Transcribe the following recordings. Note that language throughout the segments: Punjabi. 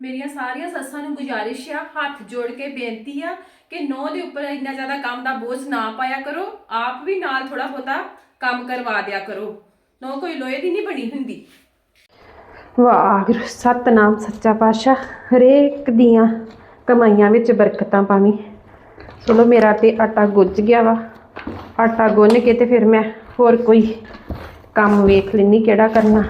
ਮੇਰੀਆਂ ਸਾਰੀਆਂ ਸੱਸਾਂ ਨੂੰ ਗੁਜ਼ਾਰਿਸ਼ ਆ, ਹੱਥ ਜੋੜ ਕੇ ਬੇਨਤੀ ਆ ਕਿ ਨੌ ਦੇ ਉੱਪਰ ਇੰਨਾ ਜ਼ਿਆਦਾ ਕੰਮ ਦਾ ਬੋਝ ਨਾ ਪਾਇਆ ਕਰੋ, ਆਪ ਵੀ ਨਾਲ ਥੋੜਾ ਬਹੁਤਾ ਕੰਮ ਕਰਵਾ ਦਿਆ ਕਰੋ। ਨੌ ਕੋਈ ਲੋਹੇ ਦੀ ਨਹੀਂ ਬਣੀ ਹੁੰਦੀ। ਵਾਹਿਗੁਰੂ, ਸਤਨਾਮ ਸੱਚਾ ਪਾਤਸ਼ਾਹ, ਹਰੇਕ ਦੀਆਂ ਕਮਾਈਆਂ ਵਿੱਚ ਬਰਕਤਾਂ ਪਾਵੀਂ। ਚਲੋ, ਮੇਰਾ ਤੇ ਆਟਾ ਗੁੱਝ ਗਿਆ ਵਾ। ਆਟਾ ਗੁੰਨ ਕੇ ਤੇ ਫਿਰ ਮੈਂ ਹੋਰ ਕੋਈ ਕੰਮ ਵੇਖ ਲੈਣੀ ਕਿਹੜਾ ਕਰਨਾ।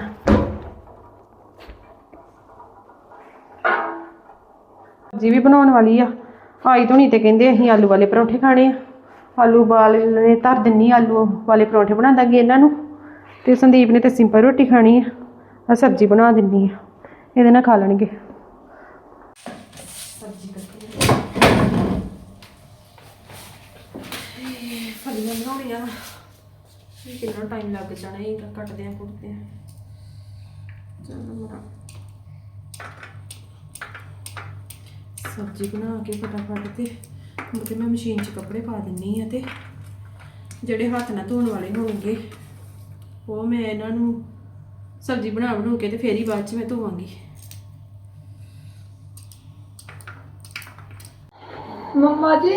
ਸਬਜ਼ੀ ਵੀ ਬਣਾਉਣ ਵਾਲੀ ਆ। ਆਈ ਧੁਣੀ ਤੇ ਕਹਿੰਦੇ ਅਸੀਂ ਆਲੂ ਵਾਲੇ ਪਰੌਂਠੇ ਖਾਣੇ ਆ। ਆਲੂ ਵਾਲੇ ਧਰ ਦਿੰਨੀ ਆਲੂ ਵਾਲੇ ਪਰੌਂਠੇ ਬਣਾ ਦਾਂਗੇ ਇਹਨਾਂ ਨੂੰ। ਤੇ ਸੰਦੀਪ ਨੇ ਤੇ ਸਿੰਪਲ ਰੋਟੀ ਖਾਣੀ ਆ। ਆ ਸਬਜ਼ੀ ਬਣਾ ਦਿੰਨੀ ਆ। ਇਹਦੇ ਨਾਲ ਖਾ ਲੈਣਗੇ। ਫਲੀਆਂ ਬਣਾਉਣੀਆਂ ਕਿੰਨਾ ਟਾਈਮ ਲੱਗ ਜਾਣਾ, ਇਹ ਕੱਟਦੇ ਆ, ਕੁੱਟਦੇ ਆ। ਚਲੋ ਮਰਾ ਸਬਜ਼ੀ ਬਣਾ ਕੇ ਫਟਾਫਟ ਤੇ ਮੁੜ ਕੇ ਮੈਂ ਮਸ਼ੀਨ 'ਚ ਕੱਪੜੇ ਪਾ ਦਿੰਨੀ ਆ ਤੇ ਜਿਹੜੇ ਹੱਥ ਨਾਲ ਧੋਣ ਵਾਲੇ ਹੋਣਗੇ ਉਹ ਮੈਂ ਇਹਨਾਂ ਨੂੰ ਸਬਜ਼ੀ ਬਣਾ ਬਣੂ ਕੇ ਤੇ ਫੇਰ ਹੀ ਬਾਅਦ 'ਚ ਮੈਂ ਧੋਵਾਂਗੀ। ਮੰਮਾ ਜੀ?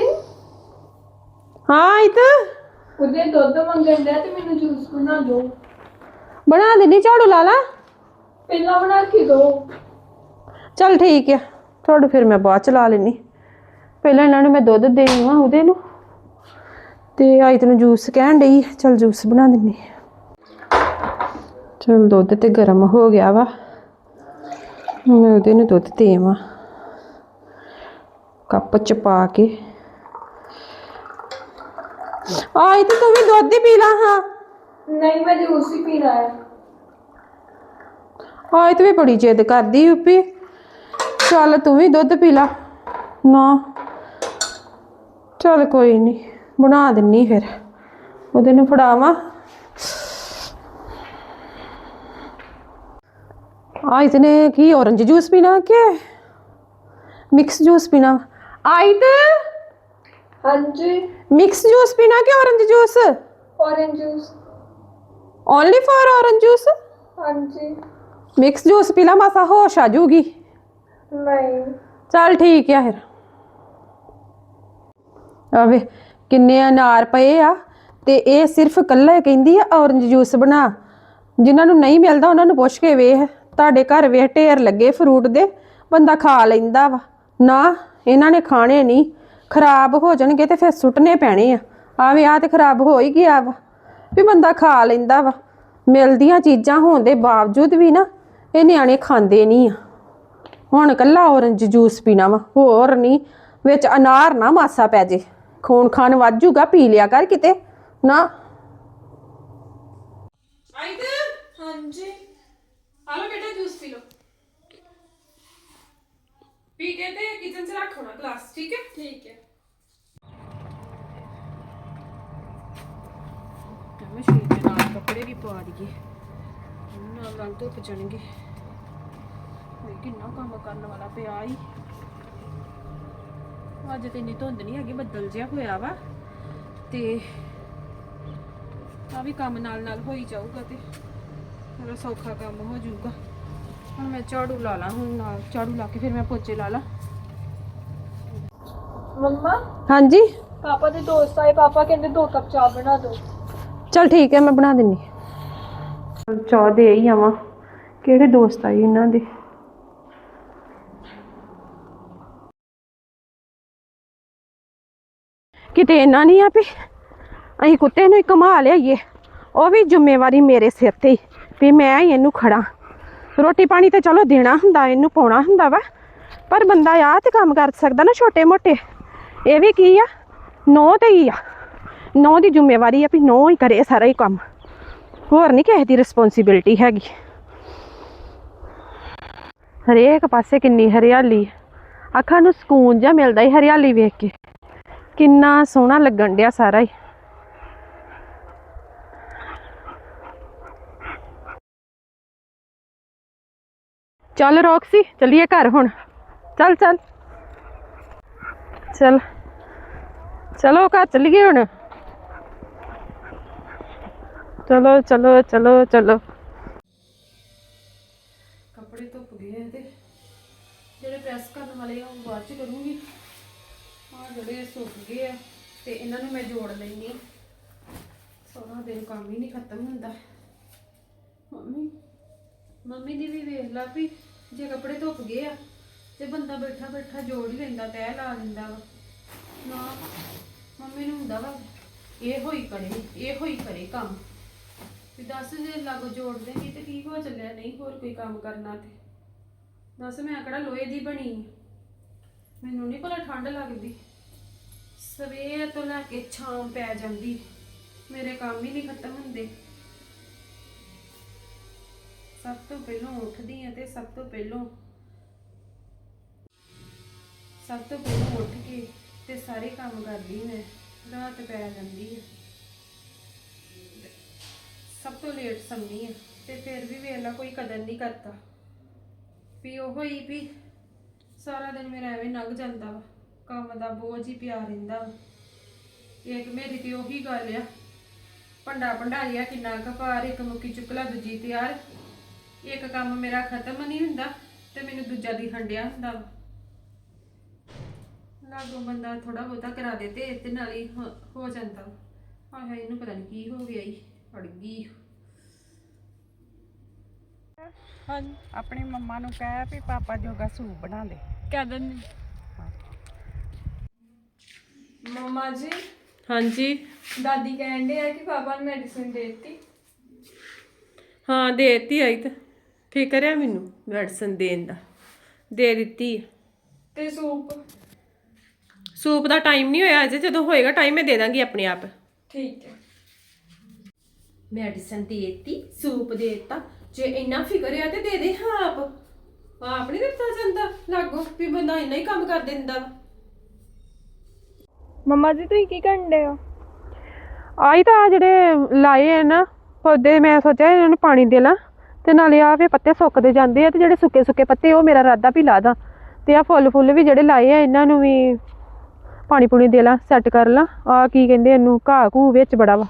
ਹਾਂ ਇਹ ਤਾਂ ਉਹਦੇ ਦੁੱਧ ਮੰਗਣ ਡਿਆ ਤੇ ਮੈਨੂੰ ਜੂਸ ਬਣਾ ਦਿਓ। ਬਣਾ ਦਿੰਨੀ ਝਾੜੂ ਲਾ ਲਾ। ਪਹਿਲਾਂ ਬਣਾ ਕੇ ਦਿਓ ਚਲ ਠੀਕ ਆ। ਤੁਹਾਡੇ ਫਿਰ ਮੈਂ ਬਾਅਦ ਚ ਲਾ ਲੈਣੀ ਪਹਿਲਾਂ ਇਹਨਾਂ ਨੂੰ ਮੈਂ ਦੁੱਧ ਦੇਣੀ ਵਾ ਉਹਦੇ ਨੂੰ। ਤੇ ਆਈ ਤੈਨੂੰ ਜੂਸ ਕਹਿਣ ਡਈ ਚਲ ਜੂਸ ਬਣਾ ਦਿੰਨੀ ਚਲ ਦੁੱਧ ਤੇ ਗਰਮ ਹੋ ਗਿਆ ਵਾ। ਮੈਂ ਉਹਦੇ ਨੂੰ ਦੁੱਧ ਦੇਵਾਂ। ਕੱਪ ਚ ਪਾ ਕੇ। ਆਈ ਤੇ ਤੂੰ ਵੀ ਦੁੱਧ ਹੀ ਪੀ ਲਾ ਹਾਂ। ਨਹੀਂ ਮੈਂ ਜੂਸ ਹੀ ਪੀਣਾ ਹੈ ਆਈ ਤੇ ਵੀ ਬੜੀ ਜਿੱਦ ਕਰਦੀ ਉੱਪੀ ਚੱਲ ਤੂੰ ਵੀ ਦੁੱਧ ਪੀ ਲਾ। ਨਾ। ਚੱਲ ਕੋਈ ਨਹੀਂ ਬਣਾ ਦਿੰਨੀ ਫਿਰ। ਉਹਦੇ ਨੂੰ ਫੜਾਵਾਂ। ਆਈ ਤੇ ਨੇ ਕੀ orange ਜੂਸ ਪੀਣਾ ਕਿ ਮਿਕਸ ਜੂਸ ਪੀਣਾ? ਆਈ ਤੇ। ਹਾਂਜੀ। ਮਿਕਸ ਜੂਸ ਪੀਣਾ ਕਿ orange juice orange juice only for orange juice ਹਾਂਜੀ। ਮਿਕਸ ਜੂਸ ਪੀ ਲਾ ਮਾਸਾ ਹੋਸ਼ ਆ ਜੂਗੀ। ਨਹੀਂ। ਚੱਲ ਠੀਕ ਆ ਫਿਰ। ਆਵੇ ਕਿੰਨੇ ਅਨਾਰ ਪਏ ਆ ਤੇ ਇਹ ਸਿਰਫ ਕੱਲਾ ਕਹਿੰਦੀ ਆ ਔਰੰਜ ਜੂਸ ਬਣਾ। ਜਿਨ੍ਹਾਂ ਨੂੰ ਨਹੀਂ ਮਿਲਦਾ ਉਹਨਾਂ ਨੂੰ ਪੁੱਛ ਕੇ ਵੇਖ। ਤੁਹਾਡੇ ਘਰ ਵੇਖ ਢੇਰ ਲੱਗੇ ਫਰੂਟ ਦੇ, ਬੰਦਾ ਖਾ ਲੈਂਦਾ ਵਾ। ਨਾ, ਇਹਨਾਂ ਨੇ ਖਾਣੇ ਨਹੀਂ। ਖਰਾਬ ਹੋ ਜਾਣਗੇ ਤੇ ਫਿਰ ਸੁੱਟਨੇ ਪੈਣੇ ਆ। ਆਵੇ ਆ ਤੇ ਖਰਾਬ ਹੋ ਹੀ ਗਿਆ ਵਾ। ਵੀ ਬੰਦਾ ਖਾ ਲੈਂਦਾ ਵਾ। ਮਿਲਦੀਆਂ ਚੀਜ਼ਾਂ ਹੋਣ ਦੇ ਬਾਵਜੂਦ ਵੀ ਨਾ, ਇਹ ਨਿਆਣੇ ਖਾਂਦੇ ਨਹੀਂ ਆ। ਹੁਣ ਕੱਲਾ orange ਜੂਸ ਪੀਣਾ ਵਾ ਹੋਰ ਨਹੀਂ। ਵਿੱਚ ਅਨਾਰ ਨਾ ਮਾਸਾ ਪੈ ਜੇ। ਖੂਨ ਖਾਨ ਵਾਜੂਗਾ ਪੀ ਲਿਆ ਕਰ ਕਿਤੇ। ਨਾ। ਆਈ ਤੇ? ਹਾਂਜੀ। ਆ ਲੋ ਬੇਟਾ ਜੂਸ ਪੀ ਲੋ ਪੀ ਕੇ ਤੇ ਕਿਚਨ 'ਚ ਰੱਖੋ ਨਾ ਗਲਾਸ ਠੀਕ ਹੈ? ਠੀਕ ਹੈ। ਮਸ਼ੀਨ ਦੇ ਨਾਲ ਕੱਪੜੇ ਵੀ ਪਾ ਦਈਏ। ਨਾਲ ਨਾਲ ਧੁੱਪ ਜਾਣਗੇ ਕਿੰਨਾ ਕੰਮ ਕਰਨ ਵਾਲਾ ਪਿਆ ਈ। ਅੱਜ ਤੇ ਇੰਨੀ ਧੁੰਦ ਨਹੀਂ ਹੈਗੀ ਬੱਦਲ ਜਿਹਾ ਹੋਇਆ ਵਾ। ਤੇ ਆ ਵੀ ਕੰਮ ਨਾਲ ਨਾਲ ਹੋਈ ਜਾਊਗਾ ਤੇ ਮੇਰਾ ਸੌਖਾ ਕੰਮ ਹੋ ਜਾਊਗਾ। ਹੁਣ ਮੈਂ ਝਾੜੂ ਲਾ ਲਾਂ ਹੁਣ ਨਾਲ ਝਾੜੂ ਲਾ ਕੇ ਫਿਰ ਮੈਂ ਪੋਚੇ ਲਾ ਲਾਂ। ਮੰਮਾ? ਹਾਂਜੀ? ਪਾਪਾ ਦੇ ਦੋਸਤ ਆਏ ਪਾਪਾ ਕਹਿੰਦੇ ਦੋ ਕੱਪ ਚਾਹ ਬਣਾ ਦਿਓ ਚਲ ਠੀਕ ਹੈ ਮੈਂ ਬਣਾ ਦਿੰਨੀ। ਚਾਹ ਦੇ ਹੀ ਆਵਾਂ। ਕਿਹੜੇ ਦੋਸਤ ਆਏ ਇਹਨਾਂ ਦੇ? ਕਿਤੇ ਇਹਨਾਂ ਨਹੀਂ ਆ ਵੀ ਅਸੀਂ ਕੁੱਤੇ ਨੂੰ ਹੀ ਘੁਮਾ ਲਿਆਈਏ। ਉਹ ਵੀ ਜ਼ਿੰਮੇਵਾਰੀ ਮੇਰੇ ਸਿਰ ਤੇ ਹੀ ਵੀ ਮੈਂ ਹੀ ਇਹਨੂੰ ਖੜਾ। ਰੋਟੀ ਪਾਣੀ ਤੇ ਚਲੋ ਦੇਣਾ ਹੁੰਦਾ, ਇਹਨੂੰ ਪਾਉਣਾ ਹੁੰਦਾ ਵਾ। ਪਰ ਬੰਦਾ ਆ ਤੇ ਕੰਮ ਕਰ ਸਕਦਾ ਨਾ ਛੋਟੇ ਮੋਟੇ ਇਹ ਵੀ ਕੀ ਆ? ਨੋ ਤੇ ਹੀ ਆ। ਨੌ ਦੀ ਜ਼ਿੰਮੇਵਾਰੀ ਆ ਵੀ ਨੌ ਹੀ ਕਰੇ ਸਾਰਾ ਹੀ ਕੰਮ। ਹੋਰ ਨਹੀਂ ਕਿਸੇ ਦੀ ਰਿਸਪੌਂਸਿਬਿਲਟੀ ਹੈਗੀ। ਹਰੇਕ ਪਾਸੇ ਕਿੰਨੀ ਹਰਿਆਲੀ ਅੱਖਾਂ ਨੂੰ ਸਕੂਨ ਜਿਹਾ ਮਿਲਦਾ ਹੀ ਹਰਿਆਲੀ ਵੇਖ ਕੇ। ਕਿੰਨਾ ਸੋਹਣਾ ਲੱਗਣ ਡਿਆ ਸਾਰਾ ਹੀ ਚੱਲ ਰੌਕਸੀ, ਚੱਲੀਏ ਘਰ ਹੁਣ। ਚੱਲ ਚੱਲ। ਚੱਲ। ਚਲੋ ਘਰ ਚੱਲੀਏ ਹੁਣ। ਚਲੋ ਚਲੋ ਚਲੋ ਚਲੋ। ਕੱਪੜੇ ਧੁੱਪ ਗਏ ਤੇ ਜਿਹੜੇ ਪ੍ਰੈਸ ਕਰਨ ਵਾਲੇ ਆ, ਉਹ ਬਾਅਦ ਚ ਕਰੂੰਗੀ। ਆ ਜਿਹੜੇ ਸੁੱਕ ਗਏ ਆ, ਤੇ ਇਹਨਾਂ ਨੂੰ ਮੈਂ ਜੋੜ ਲੈਣੀ ਸਾਰਾ ਦਿਨ ਕੰਮ ਹੀ ਨਹੀਂ ਖਤਮ ਹੁੰਦਾ। ਮੰਮੀ ਮੰਮੀ ਦੀ ਵੀ ਵੇਖ ਲਾ ਵੀ ਜੇ ਕੱਪੜੇ ਧੁੱਪ ਗਏ ਆ, ਤੇ ਬੰਦਾ ਬੈਠਾ ਬੈਠਾ ਜੋੜ ਹੀ ਲੈਂਦਾ ਤੈਅ ਲਾ ਲੈਂਦਾ ਵਾ। ਨਾ, ਮੰਮੀ ਨੂੰ ਹੁੰਦਾ ਵਾ, ਇਹ ਹੋਈ ਕਰੇ, ਇਹ ਹੋਈ ਕਰੇ ਕੰਮ। ਵੀ ਦੱਸ ਜੇ ਲਾਗੋ ਜੋੜ ਦੇਂਗੀ ਤੇ ਕੀ ਹੋ ਚੱਲਿਆ, ਨਹੀਂ ਹੋਰ ਕੋਈ ਕੰਮ ਕਰਨਾ ਤੇ। ਦੱਸ ਮੈਂ ਕਿਹੜਾ ਲੋਹੇ ਦੀ ਬਣੀ ਮੈਨੂੰ ਨਹੀਂ ਭਲਾ ਠੰਡ ਲੱਗਦੀ। ਸਵੇਰ ਤੋਂ ਲੈ ਕੇ ਸ਼ਾਮ ਪੈ ਜਾਂਦੀ। ਮੇਰੇ ਕੰਮ ਹੀ ਨਹੀਂ ਖਤਮ ਹੁੰਦੇ। ਸਭ ਤੋਂ ਪਹਿਲਾਂ ਉੱਠਦੀ ਆ ਤੇ ਸਭ ਤੋਂ ਪਹਿਲਾਂ ਸਭ ਤੋਂ ਪਹਿਲਾਂ ਉੱਠ ਕੇ ਤੇ ਸਾਰੇ ਕੰਮ ਕਰਦੀ ਮੈਂ, ਰਾਤ ਪੈ ਜਾਂਦੀ ਆ। ਸਭ ਤੋਂ ਲੇਟ ਸੰਨੀ ਆ ਤੇ ਫਿਰ ਵੀ ਵੇਲਾ ਕੋਈ ਕਦਰ ਨਹੀਂ ਕਰਦਾ। ਵੀ ਉਹ ਹੀ ਵੀ ਸਾਰਾ ਦਿਨ ਮੇਰਾ ਐਵੇਂ ਲੰਘ ਜਾਂਦਾ ਵਾ ਕੰਮ ਦਾ ਬੋਝ ਹੀ ਪਿਆ ਰਹਿੰਦਾ ਵਾ। ਇੱਕ ਮੇਰੀ ਤੇ ਉਹੀ ਗੱਲ ਆ ਭੰਡਾ ਭੰਡਾਰੀਆ ਕਿੰਨਾ ਕਪਾਰ ਇੱਕ ਮੁੱਕੀ ਚੁੱਕਲਾ ਦੂਜੀ ਤਿਆਰ। ਇੱਕ ਕੰਮ ਮੇਰਾ ਖਤਮ ਨਹੀਂ ਹੁੰਦਾ ਤੇ ਮੈਨੂੰ ਦੂਜਾ ਦੀ ਹੰਡਿਆ ਹੁੰਦਾ ਵਾ। ਲਾਗੋ ਬੰਦਾ ਥੋੜਾ ਬਹੁਤਾ ਕਰਾ ਦੇ ਤੇ ਤੇ ਨਾਲ ਹੀ ਹੋ ਹੋ ਜਾਂਦਾ। ਹਾਏ ਹਾਏ ਇਹਨੂੰ ਪਤਾ ਨਹੀਂ ਕੀ ਹੋ ਗਿਆ ਈ ਅੜ ਗਈ। ਹਾਂਜੀ। ਆਪਣੀ ਮੰਮਾ ਨੂੰ ਕਹਿ ਵੀ ਪਾਪਾ ਜੋਗਾ ਸੂਪ ਬਣਾ ਦੇ। ਕਹਿ ਦਿੰਦੀ। ਮਮਾ ਜੀ ਹਾਂਜੀ। ਦਾਦੀ ਕਹਿੰਦੇ ਆ ਕਿ ਪਾਪਾ ਨੇ ਮੈਡੀਸਿਨ ਦੇ ਦਿੱਤੀ। ਹਾਂ ਦੇਤੀ ਆਈ ਤਾਂ। ਫਿਕਰ ਹੈ ਮੈਨੂੰ ਮੈਡੀਸਨ ਦੇਣ ਦਾ। ਦੇ ਦਿੱਤੀ ਹੈ। ਤੇ ਸੂਪ? ਸੂਪ ਦਾ ਟਾਈਮ ਨਹੀਂ ਹੋਇਆ ਅਜੇ। ਜਦੋਂ ਹੋਏਗਾ ਟਾਈਮ ਮੈਂ ਦੇ ਦਾਂਗੀ ਆਪਣੇ ਆਪ। ਠੀਕ ਹੈ। ਮੈਡੀਸਨ ਦੇਤੀ ਸੂਪ ਦੇਤਾ। ਜੇ ਇੰਨਾ ਫਿਕਰ ਆ ਤੇ ਦੇ ਦੇ ਹਾਂ ਆਪ। ਆਪ ਨਹੀਂ ਦਿੱਤਾ ਜਾਂਦਾ ਲਾਗੋ ਵੀ ਬੰਦਾ ਇੰਨਾ ਹੀ ਕੰਮ ਕਰ ਦਿੰਦਾ। ਵਾ। ਮਮਾ ਜੀ ਤੁਸੀਂ ਕੀ ਕਰਦੇ ਹੋ? ਆਈ ਤਾਂ ਆਹ ਜਿਹੜੇ ਲਾਏ ਆ ਨਾ ਪੌਦੇ ਮੈਂ ਸੋਚਿਆ ਇਹਨਾਂ ਨੂੰ ਪਾਣੀ ਦੇ ਲਾਂ ਤੇ ਨਾਲੇ ਆ ਵੀ ਪੱਤੇ ਸੁੱਕਦੇ ਜਾਂਦੇ ਆ ਤੇ ਜਿਹੜੇ ਸੁੱਕੇ ਸੁੱਕੇ ਪੱਤੇ ਉਹ ਮੇਰਾ ਰਾਦਾ ਵੀ ਲਾ ਦਾਂ। ਤੇ ਆ ਫੁੱਲ ਫੁੱਲ ਵੀ ਜਿਹੜੇ ਲਾਏ ਆ ਇਹਨਾਂ ਨੂੰ ਵੀ ਪਾਣੀ ਪੂਣੀ ਦੇ ਲਾਂ ਸੈੱਟ ਕਰ ਲਾਂ। ਆ ਕੀ ਕਹਿੰਦੇ ਇਹਨੂੰ ਘਾਹ ਘੂ ਵਿੱਚ ਬੜਾ ਵਾ।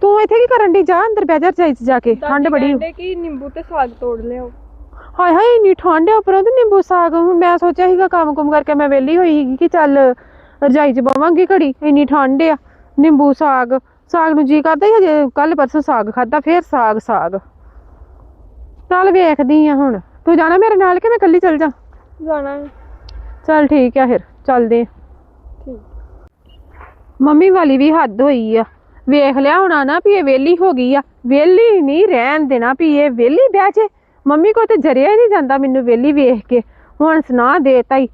ਤੂੰ ਇੱਥੇ ਕੀ ਕਰਨ ਦੀ ਜਾ ਅੰਦਰ ਬਹਿ ਜਾ ਰਜਾਈ 'ਚ ਜਾ ਕੇ ਠੰਡ ਬੜੀ। ਕਹਿੰਦੇ ਕਿ ਨਿੰਬੂ ਤੇ ਸਾਗ ਤੋੜ ਲਿਆਓ। ਹਾਏ ਹਾਏ ਇੰਨੀ ਠੰਡ ਆ ਉੱਪਰੋਂ ਤੇ ਨਿੰਬੂ ਸਾਗ ਮੈਂ ਸੋਚਿਆ ਸੀਗਾ ਕੰਮ ਕੁਮ ਕਰਕੇ ਮੈਂ ਵਿਹਲੀ ਹੋਈ ਸੀਗੀ ਕਿ ਚੱਲ ਰਜਾਈ 'ਚ ਬਵਾਂਗੀ ਘੜੀ ਇੰਨੀ ਠੰਡ ਆ ਨਿੰਬੂ ਸਾਗ ਸਾਗ ਨੂੰ ਜੀ ਕਰਦਾ ਹੀ ਹਜੇ ਕੱਲ ਪਰਸੋਂ ਸਾਗ ਖਾਦਾ ਫੇਰ ਸਾਗ ਸਾਗ। ਚੱਲ ਵੇਖਦੀ ਆ ਹੁਣ ਤੂੰ ਜਾਣਾ ਮੇਰੇ ਨਾਲ ਕਿ ਮੈਂ ਇਕੱਲੀ ਚੱਲ ਜਾ? ਜਾਣਾ। ਚੱਲ ਠੀਕ ਆ ਫਿਰ ਚੱਲਦੇ ਆ। ਮੰਮੀ ਵਾਲੀ ਵੀ ਹੱਦ ਹੋਈ ਆ ਵੇਖ ਲਿਆ ਹੋਣਾ ਨਾ ਵੀ ਇਹ ਵਿਹਲੀ ਹੋ ਗਈ ਆ ਵਿਹਲੀ ਨਹੀਂ ਰਹਿਣ ਦੇਣਾ ਵੀ ਇਹ ਵਿਹਲੀ ਬਹਿ ਜੇ ਮੰਮੀ ਕੋ ਤੇ ਜਰਿਆ ਹੀ ਨਹੀਂ ਜਾਂਦਾ ਮੈਨੂੰ ਵਿਹਲੀ ਵੇਖ ਕੇ। ਹੁਣ ਸੁਣਾ ਦੇਤਾ ਹੀ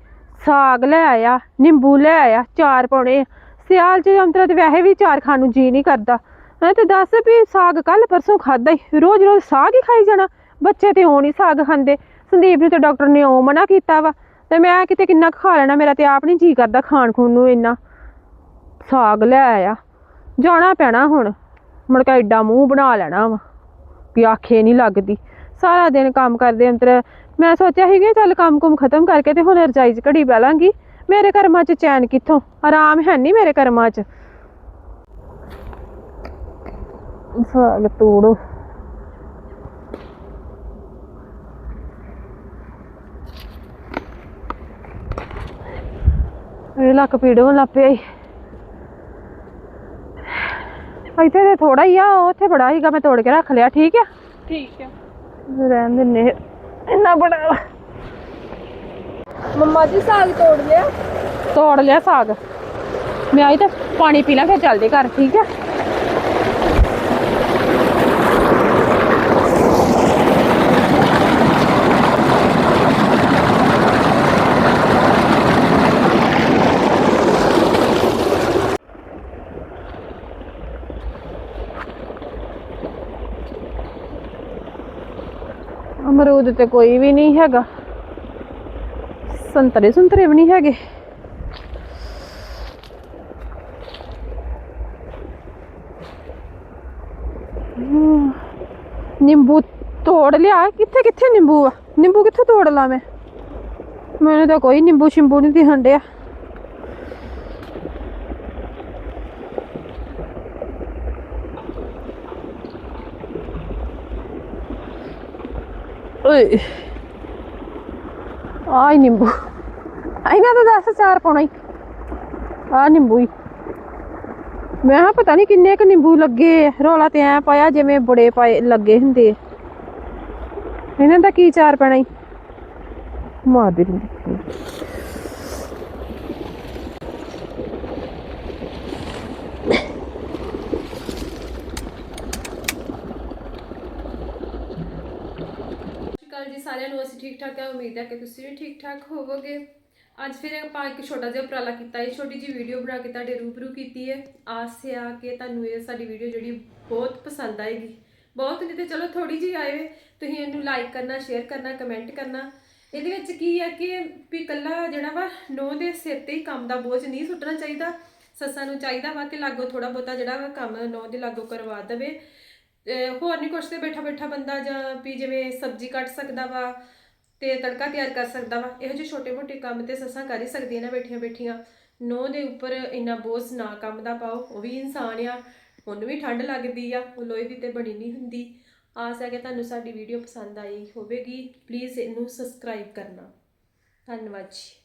ਸਾਗ ਲੈ ਆਇਆ, ਨਿੰਬੂ ਲੈ ਆਇਆ, ਚਾਰ ਪਾਉਣੇ ਆ। ਸਿਆਲ ਚ ਅੰਤਰਾ ਤੇ ਵੈਸੇ ਵੀ ਚਾਰ ਖਾਣ ਨੂੰ ਜੀ ਨਹੀਂ ਕਰਦਾ। ਮੈਂ ਤੇ ਦੱਸ ਵੀ ਸਾਗ ਕੱਲ ਪਰਸੋਂ ਖਾਦਾ ਹੀ ਰੋਜ਼ ਰੋਜ਼ ਸਾਗ ਹੀ ਖਾਈ ਜਾਣਾ। ਬੱਚੇ ਤੇ ਉਹ ਨਹੀਂ ਸਾਗ ਖਾਂਦੇ। ਸੰਦੀਪ ਨੂੰ ਤੇ ਡਾਕਟਰ ਨੇ ਉਹ ਮਨਾ ਕੀਤਾ ਵਾ। ਤੇ ਮੈਂ ਕਿਤੇ ਕਿੰਨਾ ਕੁ ਖਾ ਲੈਣਾ, ਮੇਰਾ ਤੇ ਆਪ ਨਹੀਂ ਜੀ ਕਰਦਾ ਖਾਣ ਖੂਨ ਨੂੰ ਇੰਨਾ। ਸਾਗ ਲੈ ਆਇਆ। ਜਾਣਾ ਪੈਣਾ ਹੁਣ। ਮੁੜ ਕੇ ਐਡਾ ਮੂੰਹ ਬਣਾ ਲੈਣਾ ਵਾ। ਵੀ ਆਖੇ ਨਹੀਂ ਲੱਗਦੀ। ਸਾਰਾ ਦਿਨ ਕੰਮ ਕਰਦੇ ਅੰਦਰ ਮੈਂ ਸੋਚਿਆ ਸੀਗਾ ਚੱਲ ਕੰਮ ਕੁਮ ਖਤਮ ਕਰਕੇ ਤੇ ਹੁਣ ਰਜਾਈ 'ਚ ਘੜੀ ਬਹਿ ਲਾਂਗੀ। ਮੇਰੇ ਕਰਮਾਂ 'ਚ ਚੈਨ ਕਿੱਥੋਂ? ਆਰਾਮ ਹੈ ਨਹੀਂ ਮੇਰੇ ਕਰਮਾਂ 'ਚ। ਸਾਗ ਤੋੜੋ। ਇਹ ਲੱਕ ਪੀੜ ਹੋਣ ਲੱਗ ਪਿਆ ਇੱਥੇ ਤੇ ਥੋੜਾ ਹੀ ਆ, ਉੱਥੇ ਬੜਾ ਹੀਗਾ ਮੈਂ ਤੋੜ ਕੇ ਰੱਖ ਲਿਆ, ਠੀਕ ਆ? ਠੀਕ ਹੈ ਰਹਿਣ ਦਿੰਨੇ ਇੰਨਾ ਬੜਾ। ਮਮਾ ਜੀ ਸਾਗ ਤੋੜ ਲਿਆ? ਤੋੜ ਲਿਆ ਸਾਗ। ਮੈਂ ਆਈ ਤਾਂ ਪਾਣੀ ਪੀ ਲਾਂ ਫਿਰ ਚੱਲਦੇ ਘਰ ਠੀਕ ਆ? ਅਮਰੂਦ ਤੇ ਕੋਈ ਵੀ ਨਹੀਂ ਹੈਗਾ। ਸੰਤਰੇ ਸੰਤਰੇ ਵੀ ਨਹੀਂ ਹੈਗੇ। ਨਿੰਬੂ ਤੋੜ ਲਿਆ। ਕਿੱਥੇ ਕਿੱਥੇ ਨਿੰਬੂ ਆ? ਨਿੰਬੂ ਕਿੱਥੇ ਤੋੜ ਲਾ ਮੈਂ? ਮੈਨੂੰ ਤਾਂ ਕੋਈ ਨਿੰਬੂ ਸ਼ਿੰਬੂ ਨਹੀਂ ਦਿਖਣ ਡਿਆ। ਓਏ। ਆਹ ਨਿੰਬੂ। ਇਹਨਾਂ ਦਾ ਦੱਸ ਚਾਰ ਪਾਉਣਾ ਹੀ ਆ ਨਿੰਬੂ ਹੀ। ਮੈਂ ਕਿਹਾ ਪਤਾ ਨਹੀਂ ਕਿੰਨੇ ਕ ਨਿੰਬੂ ਲੱਗੇ ਆ। ਰੌਲਾ ਤੇ ਐ ਪਾਇਆ ਜਿਵੇਂ ਬੜੇ ਪਾਏ ਲੱਗੇ ਹੁੰਦੇ ਇਹਨਾਂ ਦਾ ਕੀ ਚਾਰ ਪੈਣਾ ਹੀ? ਮਾਰ ਦੇ ਨਿੰਬੂ। ਸਤਿ ਸ਼੍ਰੀ ਅਕਾਲ ਜੀ ਸਾਰਿਆਂ ਨੂੰ ਅਸੀਂ ਠੀਕ ਠਾਕ ਹੈ ਉਮੀਦ ਹੈ ਕਿ ਤੁਸੀਂ ਵੀ ਠੀਕ ਠਾਕ ਹੋਵੋਗੇ। ਅੱਜ ਫਿਰ ਆਪਾਂ ਇੱਕ ਛੋਟਾ ਜਿਹਾ ਉਪਰਾਲਾ ਕੀਤਾ ਹੈ ਛੋਟੀ ਜਿਹੀ ਵੀਡੀਓ ਬਣਾ ਕੇ ਤੁਹਾਡੇ ਰੂਬਰੂ ਕੀਤੀ ਹੈ। ਆਸ ਹੈ ਕਿ ਤੁਹਾਨੂੰ ਇਹ ਸਾਡੀ ਵੀਡੀਓ ਜਿਹੜੀ ਬਹੁਤ ਪਸੰਦ ਆਏਗੀ। ਬਹੁਤ ਨਹੀਂ ਤੇ ਚਲੋ ਥੋੜੀ ਜਿਹੀ ਆਏ ਤੁਸੀਂ ਇਹਨੂੰ ਲਾਈਕ ਕਰਨਾ ਸ਼ੇਅਰ ਕਰਨਾ ਕਮੈਂਟ ਕਰਨਾ। ਇਹਦੇ ਵਿੱਚ ਕੀ ਹੈ ਕਿ ਵੀ ਕੱਲਾ ਜਿਹੜਾ ਵਾ ਨੋ ਦੇ ਸਿਰ ਤੇ ਹੀ ਕੰਮ ਦਾ ਬੋਝ ਨਹੀਂ ਸੁੱਟਣਾ ਚਾਹੀਦਾ। ਸੱਸਾਂ ਨੂੰ ਚਾਹੀਦਾ ਵਾ ਕਿ ਲਾਗੋ ਥੋੜਾ ਬਹੁਤਾ ਜਿਹੜਾ ਵਾ ਕੰਮ ਨੋ ਦੇ ਲਾਗੋ ਕਰਵਾ ਦੇਵੇ। ਹੋਰ ਨਹੀਂ ਕੁਛ ਤੇ ਬੈਠਾ ਬੈਠਾ ਬੰਦਾ ਜਾਂ ਵੀ ਜਿਵੇਂ ਸਬਜ਼ੀ ਕੱਟ ਸਕਦਾ ਵਾ। ਤੇ ਤੜਕਾ ਤਿਆਰ ਕਰ ਸਕਦਾ ਵਾ। ਇਹੋ ਜਿਹੇ ਛੋਟੇ ਮੋਟੇ ਕੰਮ ਤੇ ਸੱਸਾਂ ਕਰ ਹੀ ਸਕਦੀਆਂ ਨਾ ਬੈਠੀਆਂ ਬੈਠੀਆਂ ਨੋ ਦੇ ਉੱਪਰ ਇੰਨਾ ਬੋਝ ਨਾ ਕੰਮ ਦਾ ਪਾਓ, ਉਹ ਵੀ ਇਨਸਾਨ ਆ। ਉਹਨੂੰ ਵੀ ਠੰਡ ਲੱਗਦੀ ਆ, ਉਹ ਲੋਹੇ ਦੀ ਤੇ ਬਣੀ ਨਹੀਂ ਹੁੰਦੀ। ਆਸ ਹੈ ਕਿ ਤੁਹਾਨੂੰ ਸਾਡੀ ਵੀਡੀਓ ਪਸੰਦ ਆਈ ਹੋਵੇਗੀ। ਪਲੀਜ਼ ਇਹਨੂੰ ਸਬਸਕ੍ਰਾਈਬ ਕਰਨਾ। ਧੰਨਵਾਦ ਜੀ।